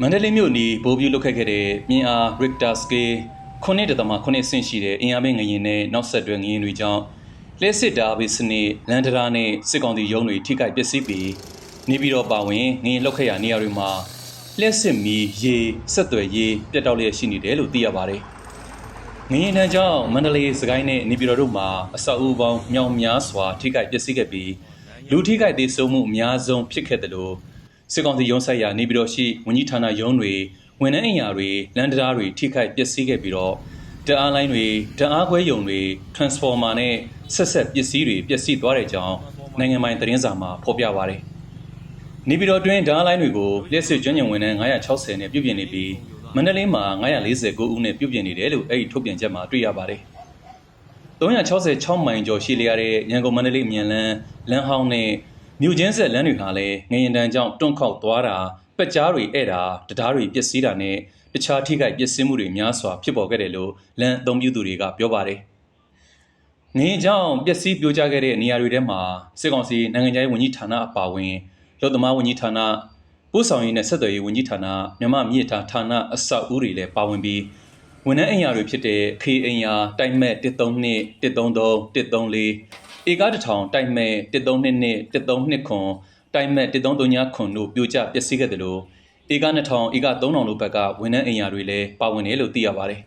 မန္တလေးမြို့နီးဘိုးပြူလုတ်ခတ်ခဲ့တဲ့မြင်းအား Richter scale 9.9ဆင့်ရှိတဲ့အင်အားပေးငရင်နဲ့နောက်ဆက်တွဲငရင်တွေကြောင့်လျှက်စစ်တာဘေးစနစ်လန်ဒရာနဲ့စစ်ကောင်စီရုံးတွေထိခိုက်ပျက်စီးပြီးနေပြည်တော်ပါဝင်ငရင်လောက်ခတ်ရာနေရာတွေမှာလျှက်စစ်မီရေဆက်သွယ်ရေးပြတ်တောက်လျက်ရှိနေတယ်လို့သိရပါတယ်။ငရင်တန်းကြောင့်မန္တလေးစကိုင်းနဲ့နေပြည်တော်တို့မှာအဆောက်အဦပေါင်းမြောင်များစွာထိခိုက်ပျက်စီးခဲ့ပြီးလူထိခိုက်သေးဆုံးမှုအများဆုံးဖြစ်ခဲ့တယ်လို့ စစ်ကောင်စီရုံးဆိုင်ရာနေပြည်တော်ရှိဝန်ကြီးဌာနရုံးတွေဝန်ထမ်းအင်အားတွေလန်ဒရာတွေထိခိုက်ပျက်စီးခဲ့ပြီးတော့တအားလိုင်းတွေတအားခွဲယုံတွေ transformer နဲ့ဆက်ဆက်ပစ္စည်းတွေပျက်စီးသွားတဲ့အကြောင်းနိုင်ငံပိုင်သတင်းစာမှာဖော်ပြပါရတယ်။နေပြည်တော်တွင်တအားလိုင်းတွေကိုလျှက်စစ်ကျွမ်းကျင်ဝန်ထမ်း960နဲ့ပြုပြင်နေပြီးမန္တလေးမှာ949ဦးနဲ့ပြုပြင်နေတယ်လို့အဲ့ဒီထုတ်ပြန်ချက်မှာတွေ့ရပါတယ်။366မိုင်ကျော်ရှိလျက်တဲ့ရန်ကုန်မန္တလေးအမြန်လမ်းလမ်းဟောင်းနဲ့ မြို့ချင်းဆက်လမ်းတွေဟာလည်းငရင်တန်းကြောင့်တွန့်ခေါက်သွားတာပက်ကြားတွေအဲ့တာတရားတွေပျက်စီးတာနဲ့တခြားထိခိုက်ပျက်စီးမှုတွေများစွာဖြစ်ပေါ်ခဲ့တယ်လို့လမ်းအသုံးပြုသူတွေကပြောပါတယ်။ငရင်ကြောင့်ပျက်စီးပြိုကျခဲ့တဲ့နေရာတွေထဲမှာစစ်ကောင်စီနိုင်ငံခြားရေးဝန်ကြီးဌာနအပါအဝင်လုံသမားဝန်ကြီးဌာနပို့ဆောင်ရေးနဲ့ဆက်သွယ်ရေးဝန်ကြီးဌာနမြမမြစ်ထားဌာနအဆောက်အဦတွေလည်းပါဝင်ပြီးဝန်ထမ်းအင်အားတွေဖြစ်တဲ့ခေအင်ယာတိုက်မဲ့132 133 134 ဧကတထောင်တိုက်မဲ့132 132ခွန်တိုက်မဲ့133ခွန်တို့ပြိုကျပျက်စီးခဲ့တယ်လို့ဧက2000ဧက3000တို့ဘက်ကဝန်ထမ်းအင်အားတွေလည်းပါဝင်တယ်လို့သိရပါတယ်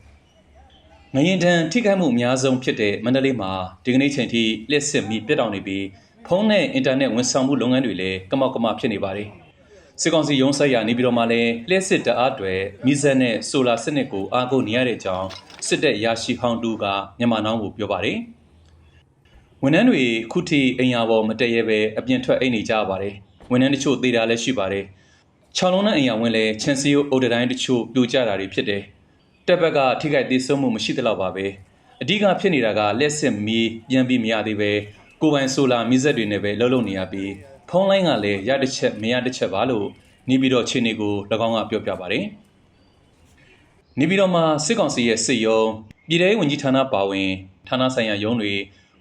။ငရင်တန်ထိခိုက်မှုအများဆုံးဖြစ်တဲ့မန္တလေးမှာဒီကနေ့ချိန်ထိလက်စစ်မီပြတ်တောက်နေပြီးဖုန်းနဲ့အင်တာနက်ဝန်ဆောင်မှုလုပ်ငန်းတွေလည်းကမောက်ကမဖြစ်နေပါတယ်။စစ်ကောင်စီရုံးဆက်ရနေပြီးတော့မှလည်းလက်စစ်တအားတွေမိစက်နဲ့ဆိုလာစနစ်ကိုအားကိုးနေရတဲ့အကြောင်းစစ်တပ်ရရှိဟောင်းတူကမြန်မာနောင်းကိုပြောပါတယ်။ ဝန်ထမ်းတွေခုထိအိမ်ယာပေါ်မတည့်ရဲပဲအပြင်ထွက်အိမ်နေကြပါတယ်။ဝန်ထမ်းတချို့သေးတာလည်းရှိပါတယ်။ခြောက်လုံးနဲ့အိမ်ယာဝင်လည်းချန်စီယိုအိုဒတိုင်းတချို့ပြိုကျတာတွေဖြစ်တယ်။တက်ဘက်ကထိခိုက်သေးဆုံးမှုမရှိသလောက်ပါပဲ။အဓိကဖြစ်နေတာကလက်စစ်မီးပြန်ပြီးမရသေးပဲကိုပိုင်ဆိုလာမီးစက်တွေနဲ့ပဲလှုပ်လှုပ်နေရပြီးဖုန်းလိုင်းကလည်းရတစ်ချက်မရတစ်ချက်ပါလို့နေပြီးတော့ခြေနေကို၎င်းကပြောပြပါတယ်။နေပြီးတော့မှစစ်ကောင်စီရဲ့စစ်ရုံးပြည်ထောင်ဝင်ကြီးဌာနပါဝင်ဌာနဆိုင်ရာရုံးတွေ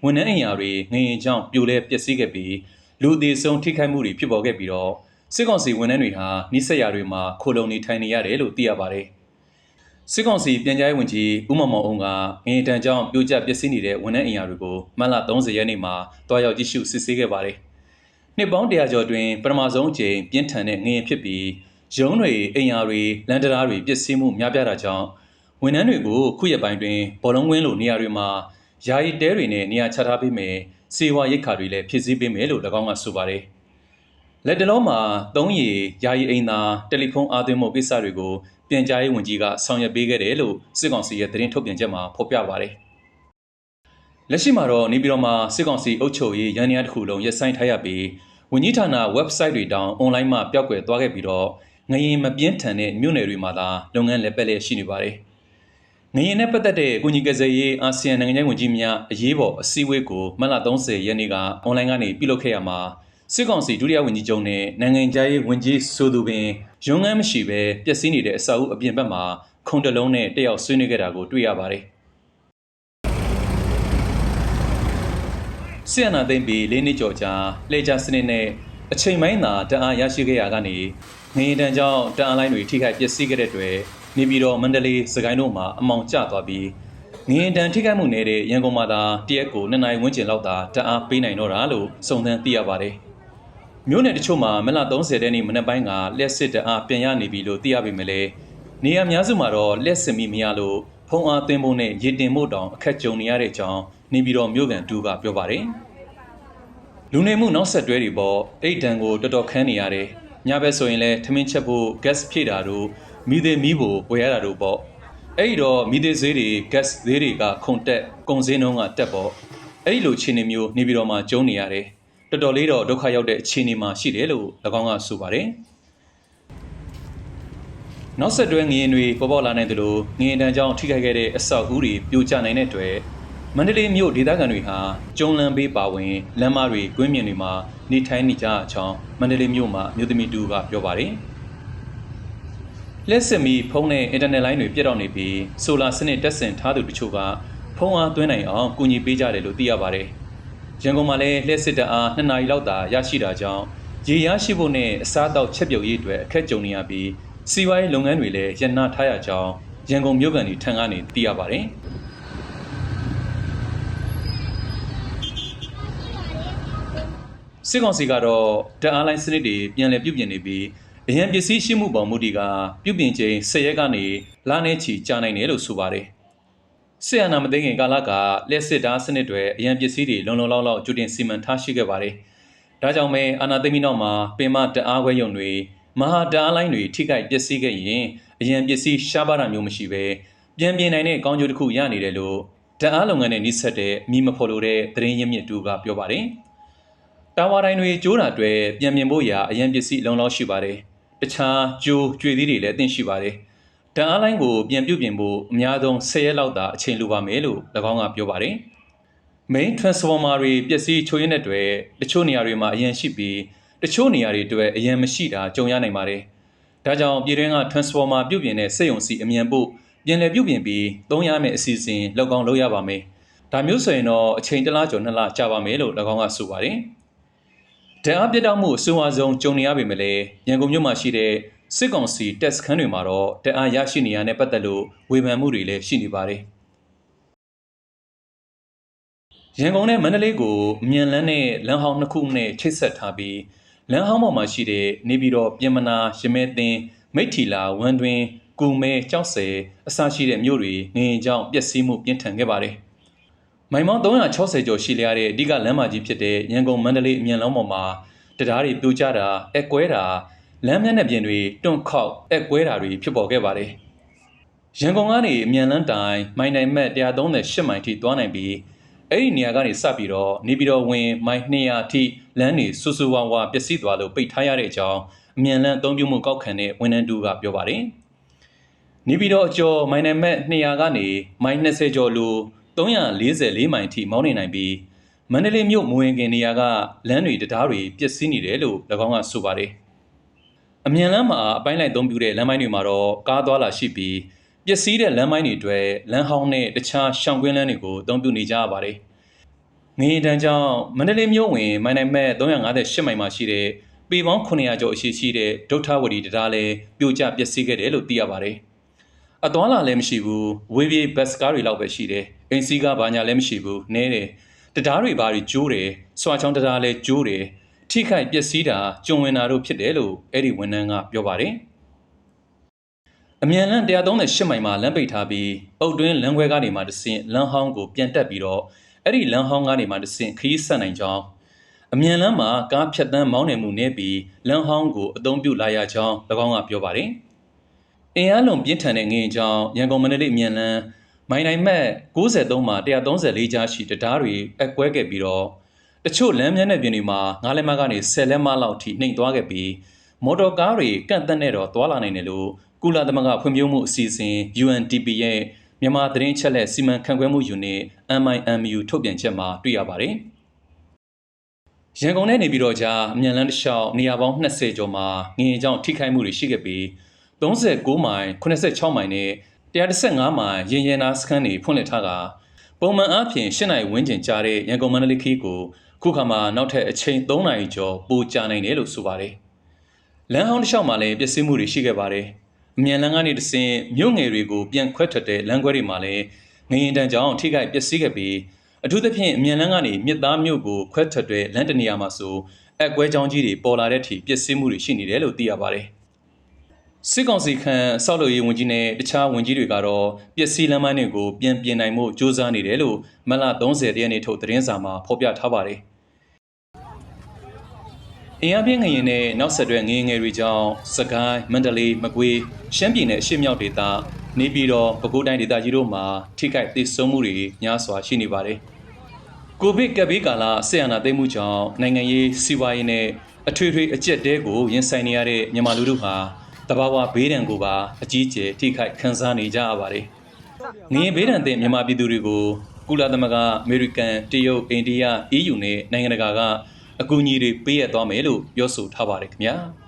ဝန်ထမ်းအင်အားတွေငရင်ကြောင့်ပြိုလဲပျက်စီးခဲ့ပြီးလူအသေးဆုံးထိခိုက်မှုတွေဖြစ်ပေါ်ခဲ့ပြီးတော့စစ်ကောင်စီဝန်ထမ်းတွေဟာနှိစက်ရာတွေမှာခိုလုံနေထိုင်နေရတယ်လို့သိရပါတယ်။စစ်ကောင်စီပြန်ကြားရေးဝန်ကြီးဦးမောင်မောင်အောင်ကငရင်တန်ကြောင့်ပြိုကျပျက်စီးနေတဲ့ဝန်ထမ်းအင်အားတွေကိုမတ်လ30ရက်နေ့မှာတွားရောက်ကြည့်ရှုစစ်ဆေးခဲ့ပါတယ်။နှစ်ပေါင်း100ကျော်တွင်ပထမဆုံးအကြိမ်ပြင်းထန်တဲ့ငရင်ဖြစ်ပြီးရုံးတွေအင်အားတွေလန်တရာတွေပျက်စီးမှုများပြားတာကြောင့်ဝန်ထမ်းတွေကိုခုရက်ပိုင်းတွင်ဘောလုံးဝင်းလိုနေရာတွေမှာ ယာယီတဲတွေနဲ့နေရာချထားပေးမယ်စေဝါရိတ်ခါတွေလည်းဖြစ်စည်းပေးမယ်လို့၎င်းကဆိုပါတယ်လက်တလုံးမှာသုံးရီယာယီအိမ်သာတယ်လီဖုန်းအားသွင်းမှုကိစ္စတွေကိုပြန်ကြားရေးဝန်ကြီးကဆောင်ရွက်ပေးခဲ့တယ်လို့စစ်ကောင်စီရဲ့သတင်းထုတ်ပြန်ချက်မှာဖော်ပြပါတယ်လက်ရှိမှာတော့နေပြည်တော်မှာစစ်ကောင်စီအုပ်ချုပ်ရေးရန်ရာတစ်ခုလုံးရပ်ဆိုင်းထားရပြီးဝန်ကြီးဌာန website တွေတောင် online မှာပျောက်ကွယ်သွားခဲ့ပြီးတော့ငရင်မပြင်းထန်တဲ့မြို့နယ်တွေမှာသာလုပ်ငန်းလက်ပတ်လျက်ရှိနေပါတယ်။ ငရင်နဲ့ပတ်သက်တဲ့ကုညီကစားရေးအာဆီယံနိုင်ငံခြားဝန်ကြီးများအရေးပေါ်အစည်းအဝေးကိုမတ်လ30ရက်နေ့ကအွန်လိုင်းကနေပြုလုပ်ခဲ့ရမှာစစ်ကောင်စီဒုတိယဝန်ကြီးချုပ်နဲ့နိုင်ငံခြားရေးဝန်ကြီးဆိုသူပင်ရုံးငန်းမရှိဘဲပျက်စီးနေတဲ့အစာအုပ်အပြင်ဘက်မှာခုံတလုံးနဲ့တက်ရောက်ဆွေးနွေးခဲ့တာကိုတွေ့ရပါတယ်။ဆီယနာသိမ့်ပြီး၄နှစ်ကျော်ကြာလေဂျာစနစ်နဲ့အချိန်ပိုင်းသာတအားရရှိခဲ့ရကနေငရင်တန်ကြောင့်တအားလိုင်းတွေထိခိုက်ပျက်စီးခဲ့တဲ့အတွက် နေပြည်တော်မန္တလေးစကိုင်းတို့မှာအမောင်ကျသွားပြီးငရင်တန်ထိခိုက်မှုနေတဲ့ရန်ကုန်မှာသာတရက်ကိုနှစ်နိုင်ဝန်းကျင်လောက်သာတအားပေးနိုင်တော့တာလို့စုံစမ်းသိရပါတယ်။မြို့နယ်တချို့မှာမလ30တဲ့နေ့မနက်ပိုင်းကလက်စစ်တအားပြန်ရနေပြီလို့သိရပေမဲ့လည်းနေရာများစုမှာတော့လက်စစ်မီမရလို့ဖုံအားသွင်းဖို့နဲ့ရေတင်မှုတောင်အခက်ကြုံနေရတဲ့အကြောင်းနေပြည်တော်မြို့ကန်တူကပြောပါတယ်။လူနေမှုနောက်ဆက်တွဲတွေပေါ်အိတ်တံကိုတော်တော်ခန်းနေရတယ်။ညဘက်ဆိုရင်လည်းထမင်းချက်ဖို့ gas ဖြည့်တာတို့ မိသေးမီးဖို့ဝယ်ရတာတို့ပေါ့။အဲ့ဒီတော့မိသေးဈေးတွေ gas ဈေးတွေကခုန်တက်ကုန်စည်နှုန်းကတက်ပေါ့။အဲ့ဒီလိုခြေနေမျိုးနေပြည်တော်မှာကျုံနေရတယ်။တော်တော်လေးတော့ဒုက္ခရောက်တဲ့အခြေအနေမှာရှိတယ်လို့၎င်းကဆိုပါတယ်။နောက်ဆက်တွဲငရင်တွေပေါ်ပေါက်လာနိုင်တယ်လို့ငရင်တန်းကြောင့်ထိခိုက်ခဲ့တဲ့အဆောက်အဦတွေပြိုကျနိုင်တဲ့အတွက်မန္တလေးမြို့ဒေသခံတွေဟာကျုံလန်ဘေးပါဝင်လမ်းမတွေကွင်းမြင်တွေမှာနေထိုင်နေကြအကြောင်းမန္တလေးမြို့မှာမြို့သမီးတူကပြောပါတယ် လက်စစ်မီဖုန်းနဲ့အင်တာနက်လိုင်းတွေပြတ်တော့နေပြီးဆိုလာစနစ်တက်ဆင်ထားသူတချို့ကဖုန်းအားသွင်းနိုင်အောင်ကူညီပေးကြတယ်လို့သိရပါတယ်ရန်ကုန်မှာလည်းလက်စစ်တအား2နာရီလောက်သာရရှိတာကြောင့်ရေရရှိဖို့နဲ့အစားအသောက်ချက်ပြုတ်ရေးအတွက်အခက်ကြုံနေရပြီးစီးပွားရေးလုပ်ငန်းတွေလည်းရပ်နားထားရကြောင်းရန်ကုန်မြို့ကန်တွေထံကနေသိရပါတယ်။စစ်ကောင်စီကတော့တအားလိုင်းစနစ်တွေပြန်လည်ပြုပြင်နေပြီး အရန်ပစ္စည်းရှိမှုပေါ်မူတည်ကပြုပြင်ချိန်၁၀ရက်ကနေလနဲ့ချီကြာနိုင်တယ်လို့ဆိုပါတယ်။ဆီယနာမသိခင်ကာလကလက်စစ်သားစနစ်တွေအရန်ပစ္စည်းတွေလုံလုံလောက်လောက်ကျွတင်စီမံထားရှိခဲ့ပါတယ်။ဒါကြောင့်ပဲအာနာသိမ့်ပြီးနောက်မှာပင်မတအားခွဲရုံတွေမဟာတအားလိုင်းတွေထိခိုက်ပျက်စီးခဲ့ရင်အရန်ပစ္စည်းရှားပါတာမျိုးမရှိပဲပြန်ပြင်နိုင်တဲ့ကောင်းကျိုးတစ်ခုရနေတယ်လို့တအားလုပ်ငန်းနဲ့နှိစက်တဲ့မိမဖော်လို့တဲ့သတင်းရင်းမြစ်တူကပြောပါတယ်။တာဝါတိုင်းတွေကျိုးတာတွေပြန်ပြင်ဖို့ရာအရန်ပစ္စည်းလုံလောက်ရှိပါတယ်။ တခြားကျိုးကြွေသီးတွေလည်းအသင့်ရှိပါတယ်။တအားလိုင်းကိုပြန်ပြုတ်ပြင်ဖို့အများဆုံး10ရက်လောက်သာအချိန်လိုပါမယ်လို့၎င်းကပြောပါတယ်။ main transformer တွေပျက်စီးချိုးရင်းတဲ့တွေတချို့နေရာတွေမှာအရင်ရှိပြီးတချို့နေရာတွေအတွက်အရင်မရှိတာကြုံရနိုင်ပါတယ်။ဒါကြောင့်ပြည်တွင်းက transformer ပြုတ်ပြင်တဲ့စက်ရုံစီအမြန်ပို့ပြန်လည်ပြုတ်ပြင်ပြီးသုံးရမယ့်အစီအစဉ်လောက်ကောင်းလုပ်ရပါမယ်။ဒါမျိုးဆိုရင်တော့အချိန်တစ်လကျော်နှစ်လကြာပါမယ်လို့၎င်းကဆိုပါတယ်။ တအားပြတ်တောက်မှုအဆိုးအဆုံးကြုံနေရပေမဲ့လည်းရန်ကုန်မြို့မှာရှိတဲ့စစ်ကောင်စီတက်စခန်းတွေမှာတော့တအားရရှိနေရတဲ့ပတ်သက်လို့ဝေဖန်မှုတွေလည်းရှိနေပါတယ်။ရန်ကုန်နဲ့မန္တလေးကိုအမြန်လန်းနဲ့လမ်းဟောင်းနှစ်ခုနဲ့ချိတ်ဆက်ထားပြီးလမ်းဟောင်းပေါ်မှာရှိတဲ့နေပြည်တော်ပြင်မနာရမဲသင်းမိထ္ထီလာဝမ်တွင်ကူမဲကြောက်ဆယ်အစရှိတဲ့မြို့တွေငရင်ကြောင့်ပျက်စီးမှုပြင်းထန်ခဲ့ပါတယ်။ မိုင်မောင်း360ကျော်ရှိလျားတဲ့အဓိကလမ်းမကြီးဖြစ်တဲ့ရန်ကုန်မန္တလေးအမြန်လမ်းပေါ်မှာတရားတွေပြိုကျတာအက်ကွဲတာလမ်းမျက်နှာပြင်တွေတွန့်ခေါက်အက်ကွဲတာတွေဖြစ်ပေါ်ခဲ့ပါတယ်။ရန်ကုန်ကနေအမြန်လန်းတိုင်မိုင်တိုင်မက်138မိုင်ထိသွားနိုင်ပြီးအဲ့ဒီနေရာကနေစပြီးတော့နေပြည်တော်ဝင်မိုင်200အထိလမ်းတွေဆူဆူဝါဝါပျက်စီးသွားလို့ပိတ်ထားရတဲ့အကြောင်းအမြန်လန်းအသုံးပြုမှုကောက်ခံတဲ့ဝန်ထမ်းတူကပြောပါတယ်။နေပြည်တော်အကျော်မိုင်တိုင်မက်200ကနေမိုင်20ကျော်လို့ 344မိုင်ထိမောင်းနေနိုင်ပြီးမန္တလေးမြို့မဝင်ခင်နေရာကလမ်းတွေတရားတွေပျက်စီးနေတယ်လို့၎င်းကဆိုပါတယ်။အမြန်လမ်းမှာအပိုင်းလိုက်သုံးပြတဲ့လမ်းပိုင်းတွေမှာတော့ကားသွားလာရှိပြီးပျက်စီးတဲ့လမ်းပိုင်းတွေအတွက်လမ်းဟောင်းနဲ့တခြားရှောင်ကွင်းလမ်းတွေကိုအသုံးပြုနေကြရပါတယ်။ငရင်တန်းကြောင့်မန္တလေးမြို့ဝင်မိုင်နိုင်မဲ့358မိုင်မှာရှိတဲ့ပေပေါင်း900ကျော်အရှိရှိတဲ့ဒုထဝတီတရားလဲပြိုကျပျက်စီးခဲ့တယ်လို့သိရပါတယ်။အသွားလာလည်းမရှိဘူးဝေးပြေးဘတ်စကားတွေလောက်ပဲရှိတယ်။ အိမ်စီးကားဘာညာလည်းမရှိဘူးနဲတယ်။တရားတွေဘာတွေကျိုးတယ်။စွာချောင်းတရားလည်းကျိုးတယ်။ထိခိုက်ပျက်စီးတာကျုံဝင်တာတို့ဖြစ်တယ်လို့အဲ့ဒီဝန်ထမ်းကပြောပါတယ်။အမြန်လန်း138မိုင်မှာလမ်းပိတ်ထားပြီးအုတ်တွင်းလမ်းခွဲကနေမှတဆင့်လမ်းဟောင်းကိုပြန်တက်ပြီးတော့အဲ့ဒီလမ်းဟောင်းကနေမှတဆင့်ခရီးဆက်နိုင်ကြောင်းအမြန်လန်းမှာကားဖြတ်တန်းမောင်းနေမှုနဲ့ပြီးလမ်းဟောင်းကိုအသုံးပြုလာရကြောင်း၎င်းကပြောပါတယ်။အင်အားလုံးပြင်းထန်တဲ့ငရင်ကြောင်းရန်ကုန်မန္တလေးအမြန်လန်း မိုင်နိုင်မက်63မှာ134ကြားရှိတရားတွေအကွဲခဲ့ပြီးတော့တချို့လမ်းမြန်းတဲ့ပြင်တွေမှာငားလက်မကနေ10လက်မလောက်ထိနှိမ်သွားခဲ့ပြီးမော်တော်ကားတွေကန့်သက်နေတော့သွာလာနိုင်တယ်လို့ကုလသမဂ္ဂဖွံ့ဖြိုးမှုအစီအစဉ် UNDP ရဲ့မြန်မာသတင်းချက်လက်စီမံခန့်ခွဲမှုယူနစ် MIMU ထုတ်ပြန်ချက်မှာတွေ့ရပါတယ်။ရန်ကုန်နဲ့နေပြည်တော်ကြားအမြန်လန်းတစ်လျှောက်နေရာပေါင်း20ကျော်မှာငရင်ကြောင့်ထိခိုက်မှုတွေရှိခဲ့ပြီး39မိုင်86မိုင်နဲ့ 115မိုင်ရင်ရင်နာစခန်းတွေဖွင့်လှစ်ထားကပုံမှန်အားဖြင့်၈နိုင်ဝန်းကျင်ကြားတဲ့ရန်ကုန်မန္တလေးခီးကိုခုခါမှာနောက်ထပ်အချိန်3နိုင်ကျော်ပိုကြာနိုင်တယ်လို့ဆိုပါတယ်။လမ်းဟောင်းတစ်လျှောက်မှာလည်းပျက်စီးမှုတွေရှိခဲ့ပါတယ်။အမြန်လန်းကနေတဆင့်မြို့ငယ်တွေကိုပြန်ခွဲထွက်တဲ့လမ်းခွဲတွေမှာလည်းငရင်တန်းကြောင့်ထိခိုက်ပျက်စီးခဲ့ပြီးအထူးသဖြင့်အမြန်လန်းကနေမြစ်သားမြို့ကိုခွဲထွက်တဲ့လမ်းတနေရာမှာဆိုအက်ကွဲကြောင်းကြီးတွေပေါ်လာတဲ့အထိပျက်စီးမှုတွေရှိနေတယ်လို့သိရပါတယ်။ စစ်ကောင်စီခန့်ဆောက်လုပ်ရေးဝန်ကြီးနဲ့တခြားဝန်ကြီးတွေကတော့ပျက်စီးလမ်းမတွေကိုပြန်ပြင်နိုင်မှုစ조사နေတယ်လို့မလ30ရက်နေ့ထုတ်သတင်းစာမှာဖော်ပြထားပါတယ်။အင်အားပြင်းငရင်နဲ့နောက်ဆက်တွဲငရင်ငယ်တွေကြောင့်စကိုင်းမန္တလေးမကွေးရှမ်းပြည်နယ်အရှေ့မြောက်ဒေသနေပြည်တော်ပဲခူးတိုင်းဒေသကြီးတို့မှာထိခိုက်ဒေဆုံးမှုတွေများစွာရှိနေပါတယ်။ကိုဗစ်ကပ်ဘေးကာလဆေးရနာသိမ်းမှုကြောင့်နိုင်ငံရေးစီးပွားရေးနဲ့အထွေထွေအကျက်တဲကိုရင်ဆိုင်နေရတဲ့မြန်မာလူထုဟာ တဘာဝဘေးဒဏ်ကိုပါအကြီးအကျယ်ထိခိုက်ခံစားနေကြရပါတယ်။ငရင်ဘေးဒဏ်တဲ့မြန်မာပြည်သူတွေကိုကုလသမဂ္ဂအမေရိကန်တရုတ်အိန္ဒိယ EU နဲ့နိုင်ငံတကာကအကူအညီတွေပေးရသွားမယ်လို့ပြောဆိုထားပါတယ်ခင်ဗျာ။